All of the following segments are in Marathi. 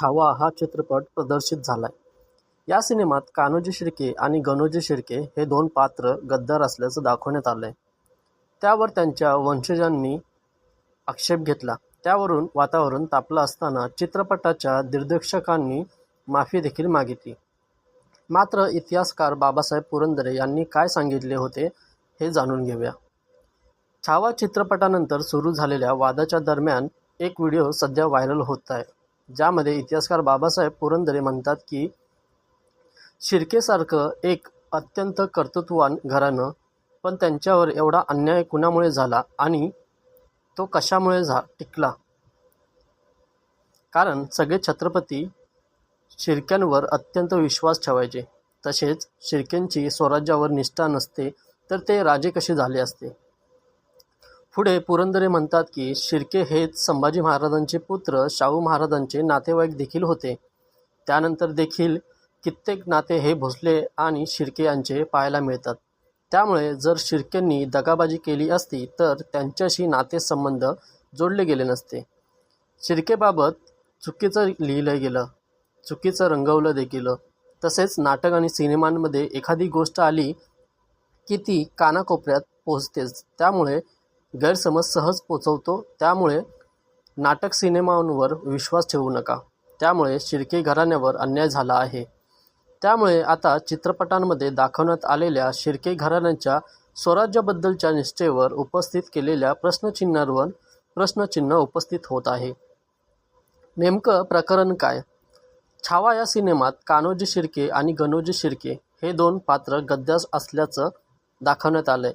छावा हा चित्रपट प्रदर्शित झालाय. या सिनेमात कान्होजी शिर्के आणि गणोजी शिर्के हे दोन पात्र गद्दार असल्याचं दाखवण्यात आलंय. त्यावर त्यांच्या वंशजांनी आक्षेप घेतला. त्यावरून वातावरण तापलं असताना चित्रपटाच्या दिग्दर्शकांनी माफी देखील मागितली. मात्र इतिहासकार बाबासाहेब पुरंदरे यांनी काय सांगितले होते हे जाणून घेऊया. छावा चित्रपटानंतर सुरू झालेल्या वादाच्या दरम्यान एक व्हिडिओ सध्या व्हायरल होत आहे. ज्यामध्ये इतिहासकार बाबासाहेब पुरंदरे म्हणतात की शिर्केसारखं एक अत्यंत कर्तृत्ववान घराणं पण त्यांच्यावर एवढा अन्याय कुणामुळे झाला आणि तो कशामुळे झा टिकला? कारण सगळे छत्रपती शिर्क्यांवर अत्यंत विश्वास ठेवायचे. तसेच शिर्केंची स्वराज्यावर निष्ठा नसते तर ते राजे कसे झाले असते? पुढे पुरंदरे म्हणतात की शिर्के हेच संभाजी महाराजांचे पुत्र शाहू महाराजांचे नातेवाईक देखील होते. त्यानंतर देखील कित्येक नाते हे भोसले आणि शिर्के यांचे पाहायला मिळतात. त्यामुळे जर शिर्केंनी दगाबाजी केली असती तर त्यांच्याशी नातेसंबंध जोडले गेले नसते. शिर्केबाबत चुकीचं लिहिलं गेलं चुकीचं रंगवलं देखील. तसेच नाटक आणि सिनेमांमध्ये एखादी गोष्ट आली की ती कानाकोपऱ्यात पोहोचतेच. त्यामुळे गैरसमज सहज पोचवतो त्यामुळे नाटक सिनेमांवर विश्वास ठेवू नका. त्यामुळे शिर्के घराण्यावर अन्याय झाला आहे. त्यामुळे आता चित्रपटांमध्ये दाखवण्यात आलेल्या शिर्के घराण्याच्या स्वराज्याबद्दलच्या निष्ठेवर उपस्थित केलेल्या प्रश्नचिन्हांवर प्रश्नचिन्ह उपस्थित होत आहे. नेमकं प्रकरण काय? छावा या सिनेमात कान्होजी शिर्के आणि गणोजी शिर्के हे दोन पात्र गद्यास असल्याचं दाखवण्यात आलंय.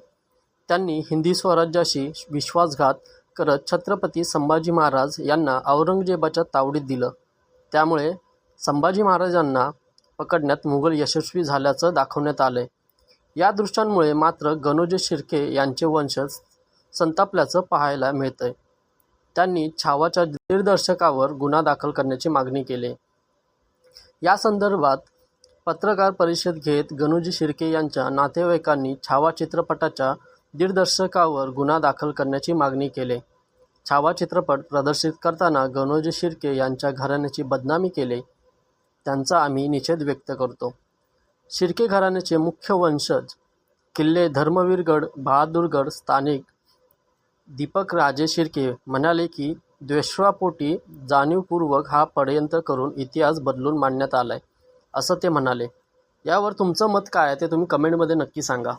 त्यांनी हिंदी स्वराज्याशी विश्वासघात करत छत्रपती संभाजी महाराज यांना औरंगजेबाच्या तावडीत दिलं. त्यामुळे संभाजी महाराजांना पकडण्यात मुघल यशस्वी झाल्याचं दाखवण्यात आलंय. या दृश्यांमुळे मात्र गणोजी शिर्के यांचे वंशज संतापल्याचं पाहायला मिळतंय. त्यांनी छावाच्या दिग्दर्शकावर गुन्हा दाखल करण्याची मागणी केली. या संदर्भात पत्रकार परिषद घेत गणोजी शिर्के यांच्या नातेवाईकांनी छावा चित्रपटाच्या दिग्दर्शकावर गुन्हा दाखल करण्याची मागणी केली. छावा चित्रपट प्रदर्शित करताना गणोजी शिर्के यांच्या घराण्याची बदनामी केली. त्यांचा आम्ही निषेध व्यक्त करतो. शिर्के घराण्याचे मुख्य वंशज किल्ले धर्मवीरगड बहादूरगड स्थानिक दीपक राजे शिर्के म्हणाले की द्वेषापोटी जाणीवपूर्वक हा षडयंत्र करून इतिहास बदलून मांडण्यात आलाय असं ते म्हणाले. यावर तुमचं मत काय आहे ते तुम्ही कमेंटमध्ये नक्की सांगा.